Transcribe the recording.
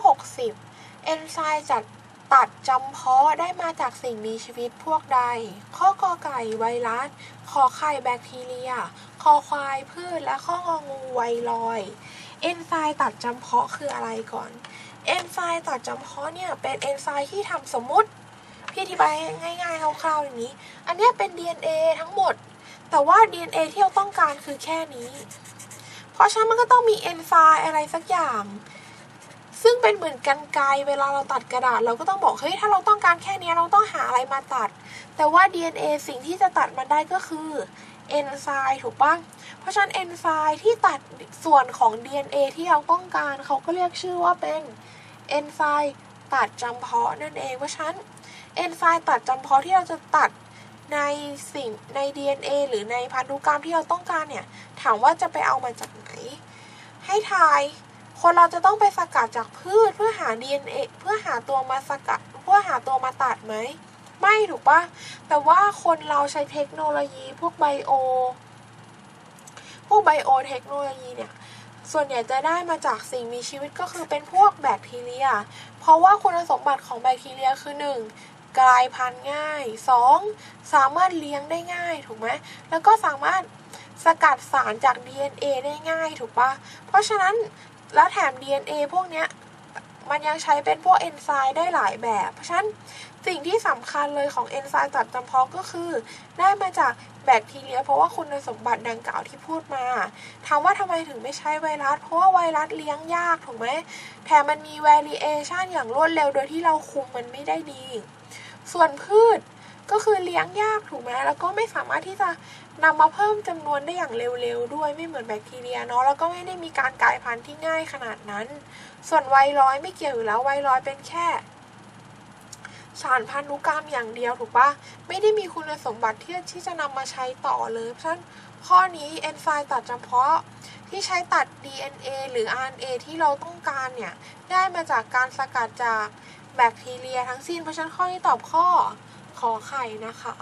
60 เอนไซม์จัดตัดจำเพาะได้มาจากสิ่งมีชีวิตพวกใด ข้อกอไก่ไวรัส ขอไข่แบคทีเรีย คอควายพืช และข้ององูไวรอย เอนไซม์ตัดจำเพาะคืออะไรก่อน เอนไซม์ตัดจำเพาะเนี่ยเป็นเอนไซม์ที่ทำสมมติ พี่อธิบายง่ายๆคร่าวๆอย่างนี้ อันนี้เป็น DNA ทั้งหมด แต่ว่า DNA ที่เราต้องการคือแค่นี้ เพราะฉะนั้นมันก็ต้องมีเอนไซม์อะไรสักอย่าง ซึ่งเป็นเหมือนกันไกเวลาเราตัดกระดาษ เราก็ต้องบอกเฮ้ยถ้าเราต้องการแค่นี้เราต้องหาอะไรมาตัด แต่ว่า DNA สิ่งที่จะตัดมันได้ก็คือเอนไซม์ถูกปะเพราะฉะนั้นเอนไซม์ที่ตัดส่วนของ DNA ที่เราต้องการเขาก็เรียกชื่อว่าเป็นเอนไซม์ตัดจำเพาะนั่นเองเพราะฉะนั้นเอนไซม์ตัดจำเพาะที่เราจะตัดในสิ่งใน DNA หรือในพันธุกรรมที่เราต้องการเนี่ย ถามว่าจะไปเอามาจากไหน ให้ทาย คนเราจะต้องไปสกัดจากพืชเพื่อหา DNA เพื่อหาตัวมาสกัดเพื่อหาตัวมาตัดไหม ไม่ถูกปะแต่ว่าคนเราใช้เทคโนโลยีพวกไบโอ พวกไบโอเทคโนโลยีเนี่ย ส่วนใหญ่จะได้มาจากสิ่งมีชีวิตก็คือเป็นพวกแบคทีเรีย เพราะว่าคุณสมบัติของแบคทีเรียคือ 1. กลายพันธุ์ง่าย 2. สามารถเลี้ยงได้ง่ายถูกไหมแล้วก็สามารถสกัดสารจาก DNA ได้ง่ายถูกปะเพราะฉะนั้น แล้วแถม DNA พวกเนี้ยมันยังใช้เป็นพวกเอนไซม์ได้หลายแบบ เพราะฉะนั้นสิ่งที่สำคัญเลยของเอนไซม์ตัดจำเพาะก็คือ ได้มาจากแบคทีเรีย เพราะว่าคุณสมบัติดังกล่าวที่พูดมาถามว่าทำไมถึงไม่ใช้ไวรัส เพราะว่าไวรัสเลี้ยงยากถูกไหมแถมมันมี variation อย่างรวดเร็วโดยที่เราคุมมันไม่ได้ดี ส่วนพืช ก็คือเลี้ยงยากถูกไหมแล้วก็ไม่สามารถที่จะนำมาเพิ่มจำนวนได้อย่างเร็วๆด้วยไม่เหมือนแบคทีเรียเนาะแล้วก็ไม่ได้มีการกลายพันธุ์ที่ง่ายขนาดนั้น ส่วนไวรัสไม่เกี่ยวอยู่แล้วไวรัสเป็นแค่ สารพันธุกรรมอย่างเดียวถูกปะไม่ได้มีคุณสมบัติที่ที่จะนำมาใช้ต่อเลยเพราะฉะนั้นข้อนี้เอนไซม์ตัดเฉพาะที่ใช้ตัด DNA หรือ RNA ที่เราต้องการเนี่ย ได้มาจากการสกัดจากแบคทีเรียทั้งสิ้นเพราะฉะนั้นข้อนี้ตอบข้อ ขอไข่นะคะ